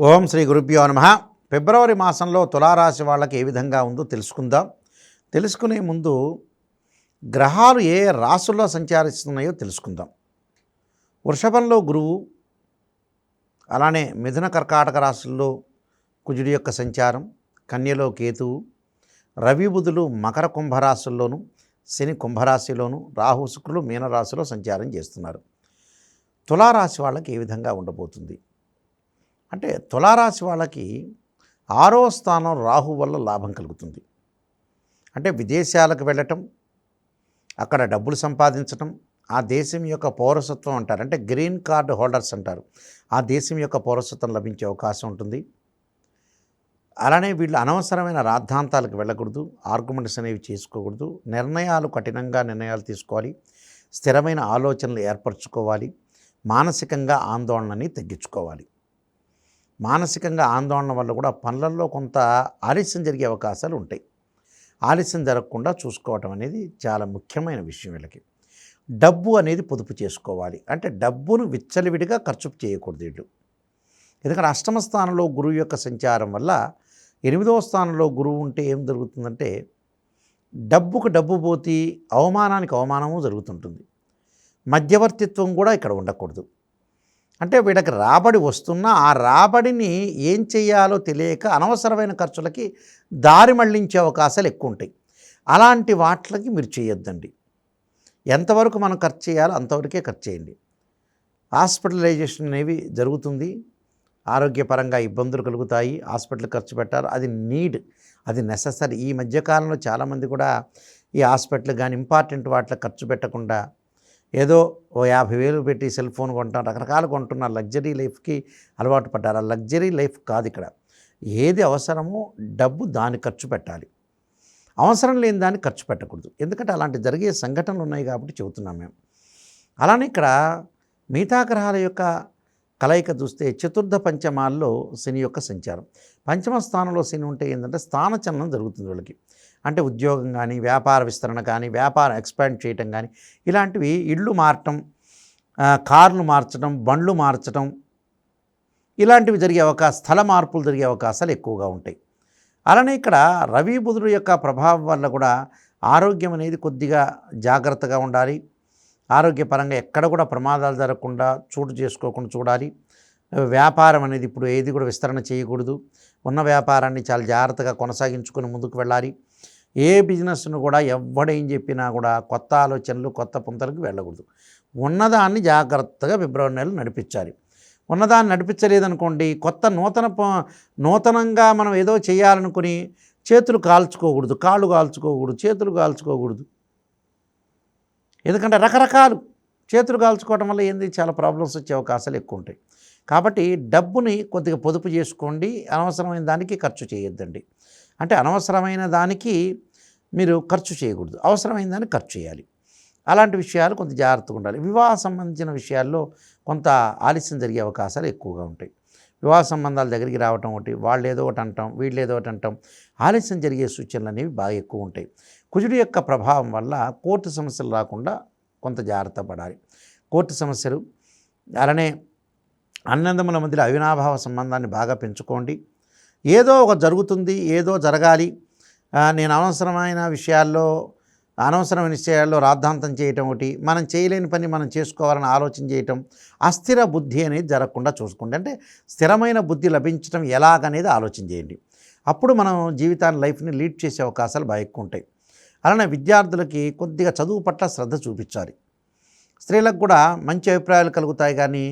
ఓం శ్రీ గురుభ్యో నమ. ఫిబ్రవరి మాసంలో తులారాశి వాళ్ళకి ఏ విధంగా ఉందో తెలుసుకుందాం. తెలుసుకునే ముందు గ్రహాలు ఏ రాసుల్లో సంచారిస్తున్నాయో తెలుసుకుందాం. వృషభంలో గురువు అలానే మిథున కర్కాటక రాశుల్లో కుజుడి యొక్క సంచారం కన్యలో కేతువు రవి బుధులు మకర కుంభరాశుల్లోనూ శని కుంభరాశిలోను రాహు శుక్రులు మీనరాశిలో సంచారం చేస్తున్నారు. తులారాశి వాళ్ళకి ఏ విధంగా ఉండబోతుంది? అంటే తులారాశి వాళ్ళకి ఆరో స్థానం రాహు వల్ల లాభం కలుగుతుంది. అంటే విదేశాలకు వెళ్ళటం అక్కడ డబ్బులు సంపాదించటం ఆ దేశం యొక్క పౌరసత్వం అంటారు. అంటే గ్రీన్ కార్డు హోల్డర్స్ అంటారు. ఆ దేశం యొక్క పౌరసత్వం లభించే అవకాశం ఉంటుంది. అలానే వీళ్ళు అనవసరమైన రాద్ధాంతాలకు వెళ్ళకూడదు ఆర్గ్యుమెంట్స్ అనేవి చేసుకోకూడదు. నిర్ణయాలు కఠినంగా నిర్ణయాలు తీసుకోవాలి. స్థిరమైన ఆలోచనలు ఏర్పరచుకోవాలి. మానసికంగా ఆందోళనని తగ్గించుకోవాలి. మానసికంగా ఆందోళన వల్ల కూడా పనులలో కొంత ఆలస్యం జరిగే అవకాశాలు ఉంటాయి. ఆలస్యం జరగకుండా చూసుకోవటం అనేది చాలా ముఖ్యమైన విషయం వీళ్ళకి. డబ్బు అనేది పొదుపు చేసుకోవాలి. అంటే డబ్బును విచ్చలవిడిగా ఖర్చు చేయకూడదు వీళ్ళు. ఎందుకంటే అష్టమ స్థానంలో గురువు యొక్క సంచారం వల్ల ఎనిమిదవ స్థానంలో గురువు ఉంటే ఏం జరుగుతుందంటే డబ్బుకు డబ్బు పోతి అవమానానికి అవమానము జరుగుతుంటుంది. మధ్యవర్తిత్వం కూడా ఇక్కడ ఉండకూడదు. అంటే వీళ్ళకి రాబడి వస్తున్నా ఆ రాబడిని ఏం చేయాలో తెలియక అనవసరమైన ఖర్చులకి దారి మళ్ళించే అవకాశాలు ఎక్కువ ఉంటాయి అలాంటి వాటికి మీరు చేయొద్దండి. ఎంతవరకు మనం ఖర్చు చేయాలో అంతవరకే ఖర్చు చేయండి. హాస్పిటలైజేషన్ అనేవి జరుగుతుంది. ఆరోగ్యపరంగా ఇబ్బందులు కలుగుతాయి. హాస్పిటల్ ఖర్చు పెట్టారు. అది నీడ్. అది నెససరీ. ఈ మధ్యకాలంలో చాలామంది కూడా ఈ హాస్పిటల్ కానీ ఇంపార్టెంట్ వాటిలో ఖర్చు పెట్టకుండా ఏదో ఓ యాభై వేలు పెట్టి సెల్ ఫోన్ కొంటాం రకరకాలు కొంటున్న లగ్జరీ లైఫ్కి అలవాటు పడ్డారు. ఆ లగ్జరీ లైఫ్ కాదు ఇక్కడ. ఏది అవసరమో డబ్బు దాని ఖర్చు పెట్టాలి. అవసరం లేని దాన్ని ఖర్చు పెట్టకూడదు. ఎందుకంటే అలాంటి జరిగే సంఘటనలు ఉన్నాయి కాబట్టి చెబుతున్నాం మేము. అలానే ఇక్కడ మిగతా గ్రహాల యొక్క కలయిక చూస్తే చతుర్థ పంచమాల్లో శని యొక్క సంచారం. పంచమ స్థానంలో శని ఉంటే ఏంటంటే స్థానచలనం జరుగుతుంది వీళ్ళకి. అంటే ఉద్యోగం కానీ వ్యాపార విస్తరణ కానీ వ్యాపారం ఎక్స్పాండ్ చేయటం కానీ ఇలాంటివి ఇళ్ళు మారటం కార్లు మార్చడం బండ్లు మార్చడం ఇలాంటివి జరిగే అవకాశ స్థల మార్పులు జరిగే అవకాశాలు ఎక్కువగా ఉంటాయి. అలానే ఇక్కడ రవి బుధుడు యొక్క ప్రభావం వల్ల కూడా ఆరోగ్యం అనేది కొద్దిగా జాగ్రత్తగా ఉండాలి. ఆరోగ్యపరంగా ఎక్కడ కూడా ప్రమాదాలు జరగకుండా చోటు చేసుకోకుండా చూడాలి. వ్యాపారం అనేది ఇప్పుడు ఏది కూడా విస్తరణ చేయకూడదు. ఉన్న వ్యాపారాన్ని చాలా జాగ్రత్తగా కొనసాగించుకొని ముందుకు వెళ్ళాలి. ఏ బిజినెస్ను కూడా ఎవడేం చెప్పినా కూడా కొత్త ఆలోచనలు కొత్త పుంతలకు వెళ్ళకూడదు. ఉన్నదాన్ని జాగ్రత్తగా ఫిబ్రవరి నెలలో నడిపించాలి. ఉన్నదాన్ని నడిపించలేదనుకోండి కొత్త నూతన ప- నూతనంగా మనం ఏదో చేయాలనుకుని చేతులు కాల్చుకోకూడదు కాళ్ళు కాల్చుకోకూడదు చేతులు కాల్చుకోకూడదు. ఎందుకంటే రకరకాలు చేతులు కాల్చుకోవడం వల్ల ఏంది? చాలా ప్రాబ్లమ్స్ వచ్చే అవకాశాలు ఎక్కువ ఉంటాయి కాబట్టి డబ్బుని కొద్దిగా పొదుపు చేసుకోండి అనవసరమైన దానికి ఖర్చు చేయొద్దండి. అంటే అనవసరమైన దానికి మీరు ఖర్చు చేయకూడదు. అవసరమైన దాన్ని ఖర్చు చేయాలి. అలాంటి విషయాలు కొంత జాగ్రత్తగా ఉండాలి. వివాహ సంబంధించిన విషయాల్లో కొంత ఆలస్యం జరిగే అవకాశాలు ఎక్కువగా ఉంటాయి. వివాహ సంబంధాల దగ్గరికి రావటం ఒకటి వాళ్ళు ఏదో ఒకటి అంటాం వీళ్ళు ఏదో ఒకటి అంటాం. ఆలస్యం జరిగే సూచనలు అనేవి బాగా ఎక్కువ ఉంటాయి. కుజుడి యొక్క ప్రభావం వల్ల కోర్టు సమస్యలు రాకుండా కొంత జాగ్రత్త పడాలి. కోర్టు సమస్యలు అలానే అన్నందముల మధ్యలో అవినాభావ సంబంధాన్ని బాగా పెంచుకోండి. ఏదో ఒక జరుగుతుంది ఏదో జరగాలి. నేను అనవసరమైన విషయాల్లో అనవసరమైన విషయాల్లో రాద్ధాంతం చేయటం ఒకటి మనం చేయలేని పని మనం చేసుకోవాలని ఆలోచన చేయటం అస్థిర బుద్ధి అనేది జరగకుండా చూసుకోండి. అంటే స్థిరమైన బుద్ధి లభించడం ఎలాగనేది ఆలోచన చేయండి. అప్పుడు మనం జీవితాన్ని లైఫ్ని లీడ్ చేసే అవకాశాలు బాగా ఎక్కువ ఉంటాయి. అలానే విద్యార్థులకి కొద్దిగా చదువు పట్ల శ్రద్ధ చూపించాలి. స్త్రీలకు కూడా మంచి అభిప్రాయాలు కలుగుతాయి కానీ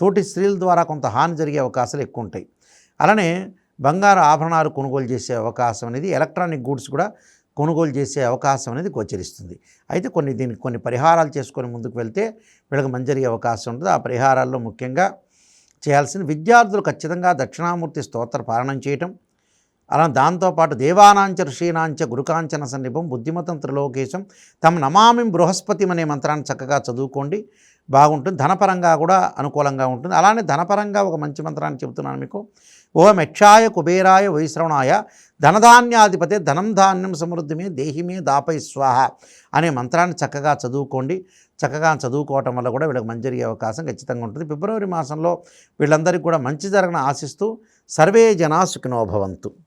తోటి స్త్రీల ద్వారా కొంత హాని జరిగే అవకాశాలు ఎక్కువ ఉంటాయి. అలానే బంగారు ఆభరణాలు కొనుగోలు చేసే అవకాశం అనేది ఎలక్ట్రానిక్ గూడ్స్ కూడా కొనుగోలు చేసే అవకాశం అనేది గోచరిస్తుంది. అయితే కొన్ని దీనికి కొన్ని పరిహారాలు చేసుకొని ముందుకు వెళ్తే వీళ్ళకి మంచి జరిగే అవకాశం ఉంటుంది. ఆ పరిహారాల్లో ముఖ్యంగా చేయాల్సిన విద్యార్థులు ఖచ్చితంగా దక్షిణామూర్తి స్తోత్ర పాలనం చేయటం అలా దాంతోపాటు దేవానాంచ ఋషీనాంచ గురుకాంచన సన్నిభం బుద్ధిమతం త్రిలోకేశం తమ నమామి బృహస్పతి అనే మంత్రాన్ని చక్కగా చదువుకోండి. బాగుంటుంది. ధనపరంగా కూడా అనుకూలంగా ఉంటుంది. అలానే ధనపరంగా ఒక మంచి మంత్రాన్ని చెబుతున్నాను మీకు. ఓ మెక్షాయ కుబేరాయ వైశ్రవణాయ ధనధాన్యాధిపతే ధనం ధాన్యం సమృద్ధిమే దేహిమే దాపై స్వాహ అనే మంత్రాన్ని చక్కగా చదువుకోండి. చక్కగా చదువుకోవటం వల్ల కూడా వీళ్ళకి మంచి జరిగే అవకాశం ఖచ్చితంగా ఉంటుంది. ఫిబ్రవరి మాసంలో వీళ్ళందరికీ కూడా మంచి జరగని ఆశిస్తూ సర్వే జనా సుఖినోభవంతు